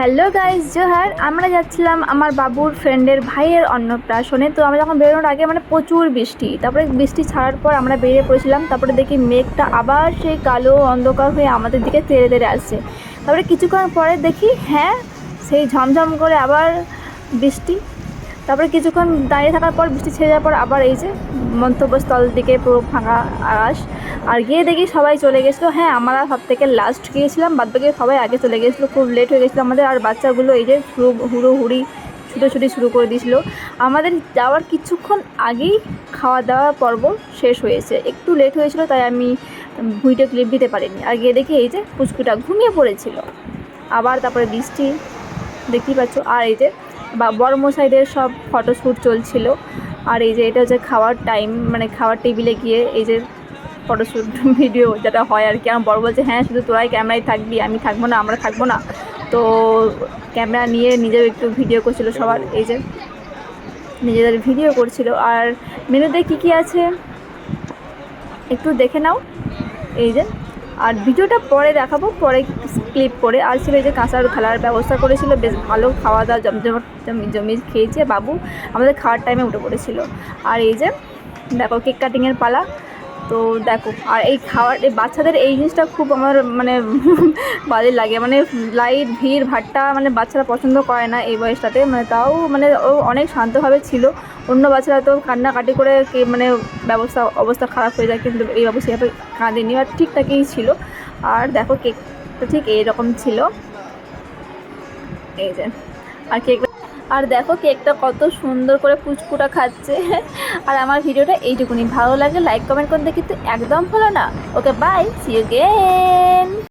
Hello guys Johar আমরা যাচ্ছিলাম আমার বাবুর ফ্রেন্ডের ভাইয়ের অন্নপ্রাশনে। তো আমরা যখন বেরোনোর আগে মানে প্রচুর বৃষ্টি। তারপরে বৃষ্টি ছাড়ার পর আমরা বেরিয়ে পড়েছিলাম। তারপরে দেখি মেঘটা আবার সেই কালো অন্ধকার হয়ে আমাদের দিকে তেড়ে তেড়ে আসছে। তারপরে কিছুক্ষণ পরে দেখি হ্যাঁ সেই ঝমঝম করে আবার বৃষ্টি। তারপরে কিছুক্ষণ দাঁড়িয়ে থাকার পর বৃষ্টি ছেড়ে যাওয়ার পর আবার এই যে মন্তব্যস্থল দিকে পুরো ফাঁকা আকাশ। আর গিয়ে দেখি সবাই চলে গেছিল। হ্যাঁ আমরা সব থেকে লাস্ট গিয়েছিলাম, বাদ বাকি সবাই আগে চলে গেছিল। খুব লেট হয়ে গেছিল আমাদের। আর বাচ্চাগুলো এই যে হুড়ো হুড়ো ছুটোছুটি শুরু করে দিয়েছিলো। আমাদের যাওয়ার কিছুক্ষণ আগেই খাওয়া দাওয়া পর্ব শেষ হয়েছে। একটু লেট হয়েছিল, তাই আমি ভিডিও ক্লিপ দিতে পারিনি। আর গিয়ে দেখি এই যে পুচকুটা ঘুমিয়ে পড়েছিল। আবার তারপরে বৃষ্টি, দেখতেই পাচ্ছ। আর এই যে বা বড়মশাইদের সব ফটোশ্যুট চলছিল। আর এই যে এটা হচ্ছে খাওয়ার টাইম মানে খাওয়ার টেবিলে গিয়ে এই যে ফটোশ্যুট ভিডিও যেটা হয় আর কি। আমার বড় বলছে হ্যাঁ শুধু তোরাই ক্যামেরায় থাকবি, আমি থাকব না, আমরা থাকব না। তো ক্যামেরা নিয়ে নিজেও একটু ভিডিও করছিল সবার, এই যে নিজেদের ভিডিও করছিল। আর মেনুতে কী কী আছে? একটু দেখে নাও। এই যে আর ভিডিওটা পরে দেখাবো, পরে ক্লিপ করে। আর ছিল যে কাঁচার খেলার ব্যবস্থা করেছিল, বেশ ভালো খাওয়া দাওয়া জমি জমি খেয়েছে বাবু। আমাদের খাওয়ার টাইমে উঠে পড়েছিল। আর এই যে, দেখো কেক কাটিংয়ের পালা। তো দেখো, আর এই খাওয়ার, এই বাচ্চাদের এই জিনিসটা খুব আমার মানে বাজে লাগে। মানে লাইট ভিড়, ভাট্টা মানে বাচ্চারা পছন্দ করে না এই বয়সটাতে। মানে তাও মানে ও অনেক শান্তভাবে ছিল। অন্য বাচ্চারা তো কান্নাকাটি করে মানে ব্যবস্থা, অবস্থা খারাপ হয়ে যায়, কিন্তু এই বাবু সেভাবে কাঁদেনি আর ঠিকঠাকই ছিল। আর দেখো কেকটা ঠিক এইরকম ছিল। এই যে, আর কেক আর দেখো কেকটা কত সুন্দর করে পুচকুটা খাচ্ছে। আর আমার ভিডিওটা এইটুকুনি। ভালো লাগে লাইক কমেন্ট করতে কিন্তু একদম ভালো না। Okay bye C you